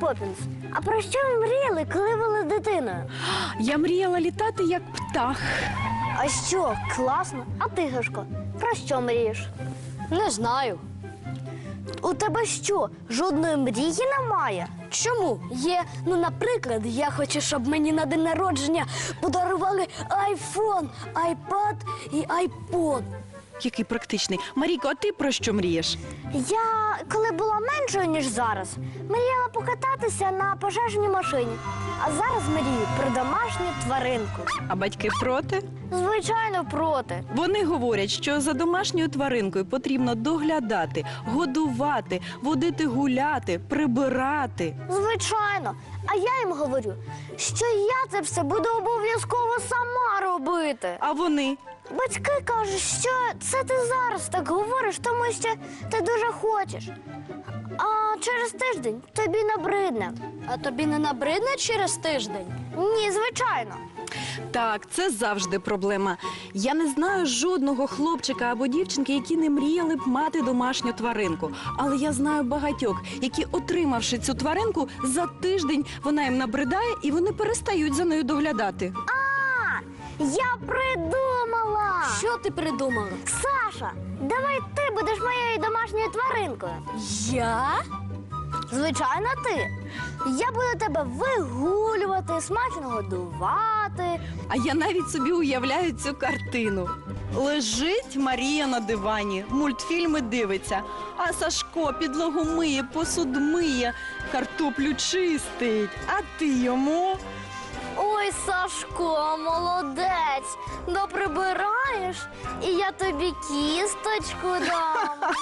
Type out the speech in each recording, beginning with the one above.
Поппінс, а про що ви мріяли, коли були дитиною? Я мріяла літати як птах. А що, класно. А ти, Гашко, про що мрієш? Не знаю. У тебе що, жодної мрії немає? Чому? Є, ну, наприклад, я хочу, щоб мені на день народження подарували айфон, айпад і айпод. Який практичний. Маріко, а ти про що мрієш? Я, коли була меншою, ніж зараз, мріяла покататися на пожежній машині. А зараз мрію про домашню тваринку. А батьки проти? Звичайно, проти. Вони говорять, що за домашньою тваринкою потрібно доглядати, годувати, водити гуляти, прибирати. Звичайно. А я їм говорю, що я це все буду обов'язково сама робити. А вони Батьки кажуть, що це ти зараз так говориш, тому що ти дуже хочеш. А через тиждень тобі набридне. А тобі не набридне через тиждень? Ні, звичайно. Так, це завжди проблема. Я не знаю жодного хлопчика або дівчинки, які не мріяли б мати домашню тваринку. Але я знаю багатьох, які, отримавши цю тваринку, за тиждень вона їм набридає і вони перестають за нею доглядати. А, я придумала. Що ти придумала? Саша, давай ти будеш моєю домашньою тваринкою. Я? Звичайно, ти. Я буду тебе вигулювати, смачно годувати. А я навіть собі уявляю цю картину. Лежить Марія на дивані, мультфільми дивиться, а Сашко підлогу миє, посуд миє, картоплю чистить. А ти йому Ой, Сашко, молодець. Доприбираєш, і я тобі кісточку дам.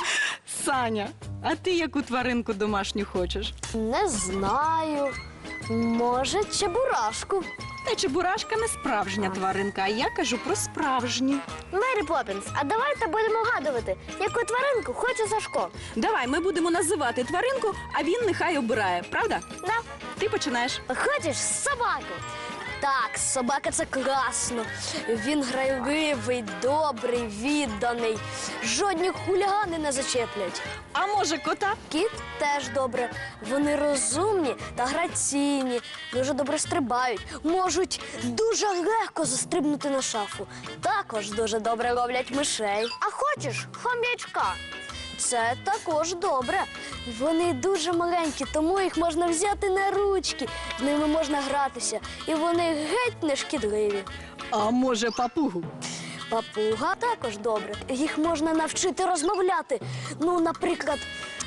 Саня. А ти яку тваринку домашню хочеш? Не знаю. Може, чебурашку. Та чебурашка не справжня тваринка, а я кажу про справжні. Мері Поппінс, а давайте будемо гадувати, яку тваринку хоче Сашко. Давай, ми будемо називати тваринку, а він нехай обирає, правда? Да? Ти починаєш. Хочеш собаку? Так, собака це класно. Він грайливий, добрий, відданий. Жодні хулігани не зачеплять. А може кота? Кіт теж добре. Вони розумні та граційні, дуже добре стрибають, можуть дуже легко застрибнути на шафу. Також дуже добре ловлять мишей. А хочеш хом'ячка? Це також добре. Вони дуже маленькі, тому їх можна взяти на ручки, з ними можна гратися, і вони геть не шкідливі. А може папугу? Папуга також добре. Їх можна навчити розмовляти. Ну, наприклад,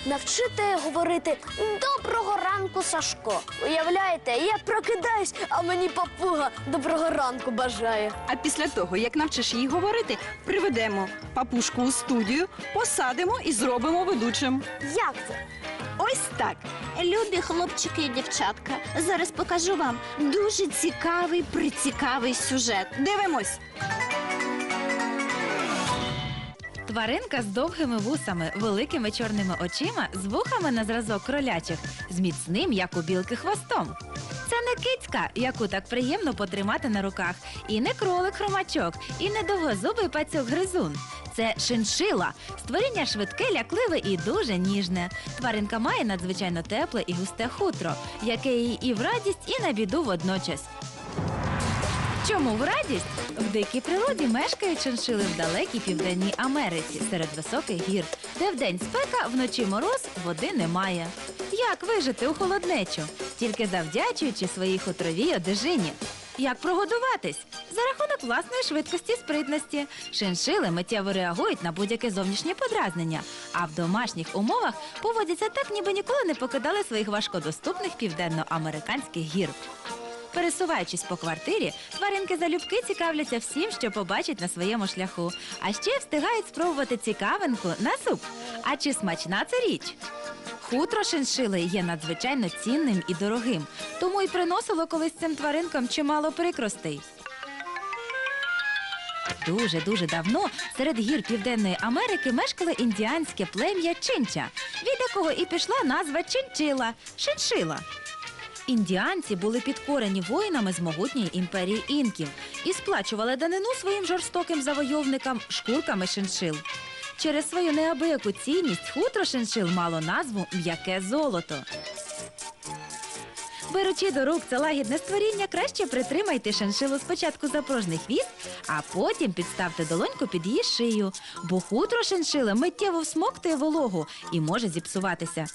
навчити говорити Доброго ранку, Сашко. Уявляєте, я прокидаюсь, а мені папуга доброго ранку бажає. А після того, як навчиш її говорити, приведемо папушку у студію, посадимо і зробимо ведучим. Як це? Ось так. Любі хлопчики і дівчатка, зараз покажу вам дуже цікавий, прицікавий сюжет. Дивимось. Тваринка з довгими вусами, великими чорними очима, з вухами на зразок кролячих, з міцним, як у білки, хвостом. Це не кицька, яку так приємно потримати на руках, і не кролик хромачок, і не довгозубий пацюк гризун. Це шиншила, створіння швидке, лякливе і дуже ніжне. Тваринка має надзвичайно тепле і густе хутро, яке їй і в радість, і на біду водночас. Чому в радість? В дикій природі мешкають шиншили в далекій південній Америці серед високих гір, де вдень спека, вночі мороз, води немає. Як вижити у холоднечу? Тільки завдячуючи своїй хутровій одежині. Як прогодуватись? За рахунок власної швидкості спритності. Шиншили миттєво реагують на будь-яке зовнішнє подразнення, а в домашніх умовах поводяться так, ніби ніколи не покидали своїх важкодоступних південноамериканських гір. Пересуваючись по квартирі, тваринки залюбки цікавляться всім, що побачать на своєму шляху. А ще встигають спробувати цікавинку на суп. А чи смачна це річ? Хутро шиншили є надзвичайно цінним і дорогим, тому й приносило колись цим тваринкам чимало прикростей. Дуже дуже давно серед гір Південної Америки мешкало індіанське плем'я Чинча, від якого і пішла назва Чинчила шиншила. Індіанці були підкорені воїнами з могутньої імперії інків і сплачували данину своїм жорстоким завойовникам шкурками шиншил. Через свою неабияку цінність хутро шиншил мало назву м'яке золото. Беручи до рук це лагідне створіння, краще притримайте шиншилу спочатку за пружний хвіст, а потім підставте долоньку під її шию, бо хутро шиншили миттєво всмоктує вологу і може зіпсуватися.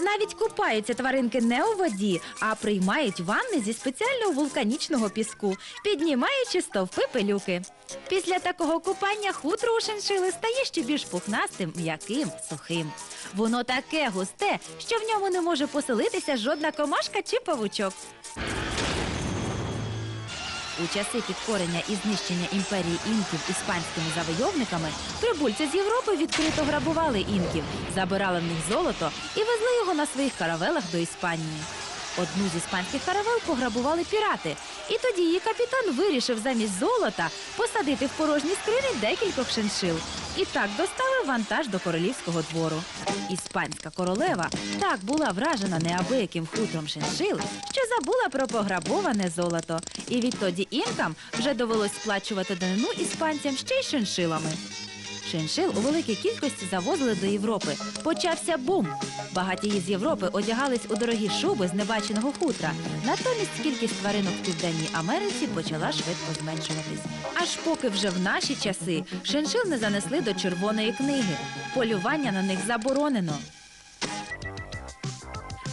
Навіть купаються тваринки не у воді, а приймають ванни зі спеціального вулканічного піску, піднімаючи стовпи пилюки. Після такого купання хутро у шиншили стає ще більш пухнастим, м'яким, сухим. Воно таке густе, що в ньому не може поселитися жодна комашка чи павучок. У часи підкорення і знищення імперії інків іспанськими завойовниками прибульці з Європи відкрито грабували інків, забирали в них золото і везли його на своїх каравелах до Іспанії. Одну з іспанських каравел пограбували пірати, і тоді її капітан вирішив замість золота посадити в порожні скрині декількох шиншил. І так доставив вантаж до королівського двору. Іспанська королева так була вражена неабияким хутром шиншил, що забула про пограбоване золото. І відтоді інкам вже довелось сплачувати данину іспанцям ще й шиншилами. Шиншил у великій кількості завозили до Європи. Почався бум. Багатії з Європи одягались у дорогі шуби з небаченого хутра. Натомість кількість тваринок в Південній Америці почала швидко зменшуватись. Аж поки вже в наші часи шиншил не занесли до червоної книги. Полювання на них заборонено.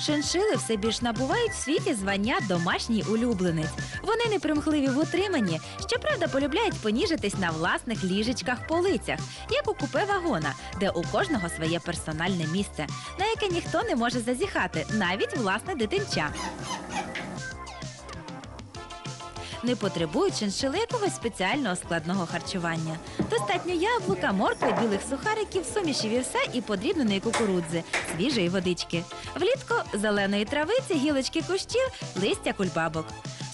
Шиншили все більш набувають в світі звання домашній улюбленець. Вони непримхливі в утриманні, щоправда, полюбляють поніжитись на власних ліжечках полицях, як у купе вагона, де у кожного своє персональне місце, на яке ніхто не може зазіхати, навіть власне дитинча. Не потребують шиншили якогось спеціального складного харчування. Достатньо яблука, моркви, білих сухариків, суміші вівса і подрібненої кукурудзи, свіжої водички. Влітку зеленої травиці, гілочки кущів, листя кульбабок.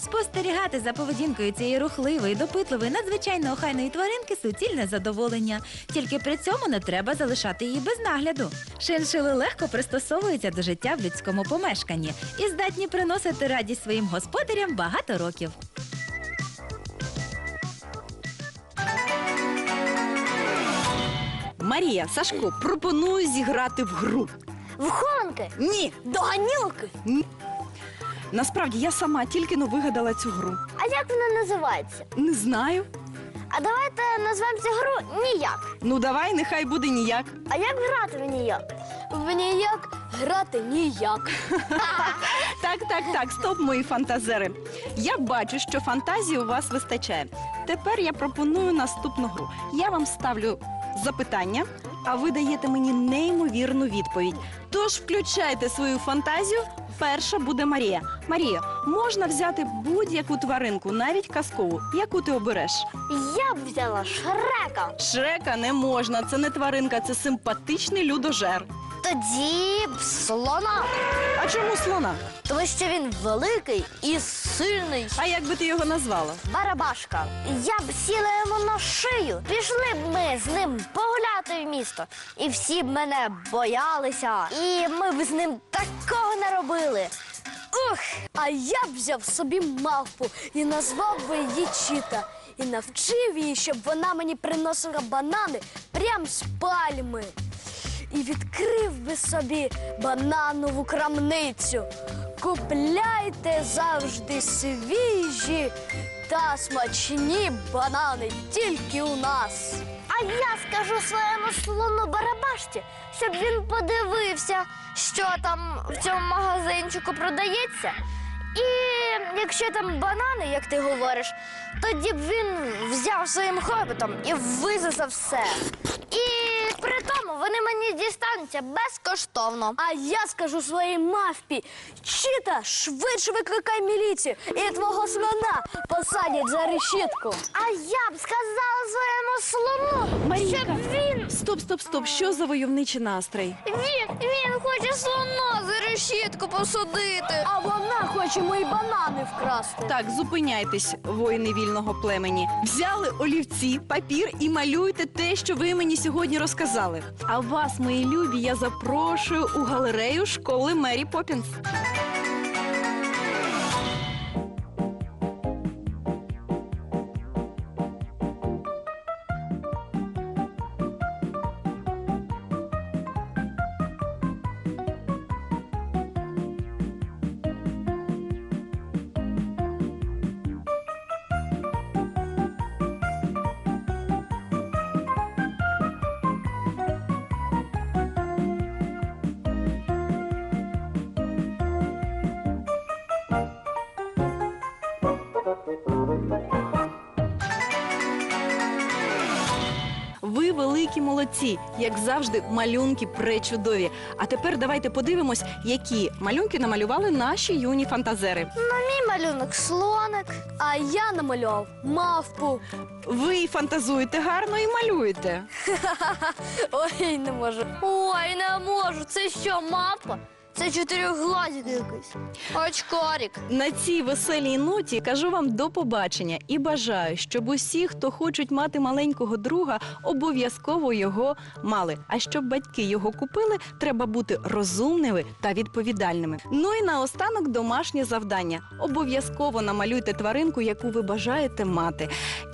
Спостерігати за поведінкою цієї рухливої, допитливої, надзвичайно охайної тваринки суцільне задоволення. Тільки при цьому не треба залишати її без нагляду. Шиншили легко пристосовуються до життя в людському помешканні і здатні приносити радість своїм господарям багато років. Марія, Сашко, пропоную зіграти в гру. В хованки, Ні, доганілки. насправді я сама тільки но вигадала цю гру. А як вона називається? Не знаю. А давайте назвемо цю гру ніяк. Ну давай, нехай буде ніяк. А як грати в ніяк? В ніяк грати ніяк. Так, так, так, стоп, мої фантазери. Я бачу, що фантазії у вас вистачає. Тепер я пропоную наступну гру. Я вам ставлю запитання, а ви даєте мені неймовірну відповідь. Тож включайте свою фантазію. Перша буде Марія. Марія, можна взяти будь-яку тваринку, навіть казкову. Яку ти обереш? Я б взяла шрека. Шрека не можна, це не тваринка, це симпатичний людожер. Тоді б слона. А чому слона? Тому що він великий і сильний. А як би ти його назвала? Барабашка. Я б сіла йому на шию. Пішли б ми з ним погуляти в місто. І всі б мене боялися. І ми б з ним такого не робили. Ух! А я б взяв собі мавпу і назвав би її Чіта. І навчив її, щоб вона мені приносила банани прямо з пальми. І відкрив би собі бананову крамницю. Купляйте завжди свіжі та смачні банани тільки у нас. А я скажу своєму слону барабашці, щоб він подивився, що там в цьому магазинчику продається. І якщо там банани, як ти говориш, тоді б він взяв своїм хоботом і висосав все. І вони мені дістануться безкоштовно. А я скажу своїй мавпі, Чіта, швидше викликай міліцію і твого слона посадять за решітку. А я б сказала своєму слону, щоб він, Стоп, стоп, стоп. Що за войовничий настрій? він, він хоче слона за решітку посадити. А вона хоче мої банани вкрасти. Так, зупиняйтесь, воїни вільного племені. Взяли олівці, папір і малюйте те, що ви мені сьогодні розказали. А вас, мої любі, я запрошую у галерею школи Мері Поппінс. Молодці, як завжди, малюнки пречудові. А тепер давайте подивимось, які малюнки намалювали наші юні фантазери. Мій малюнок слоник, а я намалював мавпу. Ви і фантазуєте гарно і малюєте. Ой, не можу. Ой, не можу. Це що, мавпа? Це чотирьохглазик якийсь. Очкарик. На цій веселій ноті кажу вам до побачення і бажаю, щоб усі, хто хочуть мати маленького друга, обов'язково його мали. А щоб батьки його купили, треба бути розумними та відповідальними. Ну і наостанок домашнє завдання. Обов'язково намалюйте тваринку, яку ви бажаєте мати,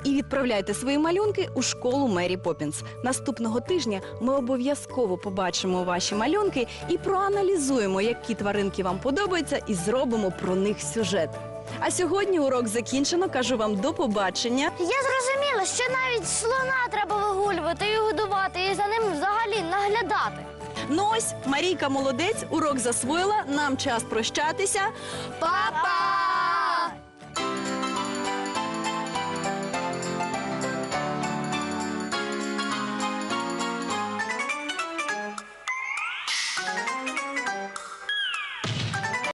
і відправляйте свої малюнки у школу Мері Поппінс. Наступного тижня ми обов'язково побачимо ваші малюнки і проаналізуємо, які тваринки вам подобаються, і зробимо про них сюжет. А сьогодні урок закінчено. Кажу вам до побачення. Я зрозуміла, що навіть слона треба вигулювати і годувати, і за ним взагалі наглядати. Ну ось Марійка молодець, урок засвоїла. Нам час прощатися. Па-па!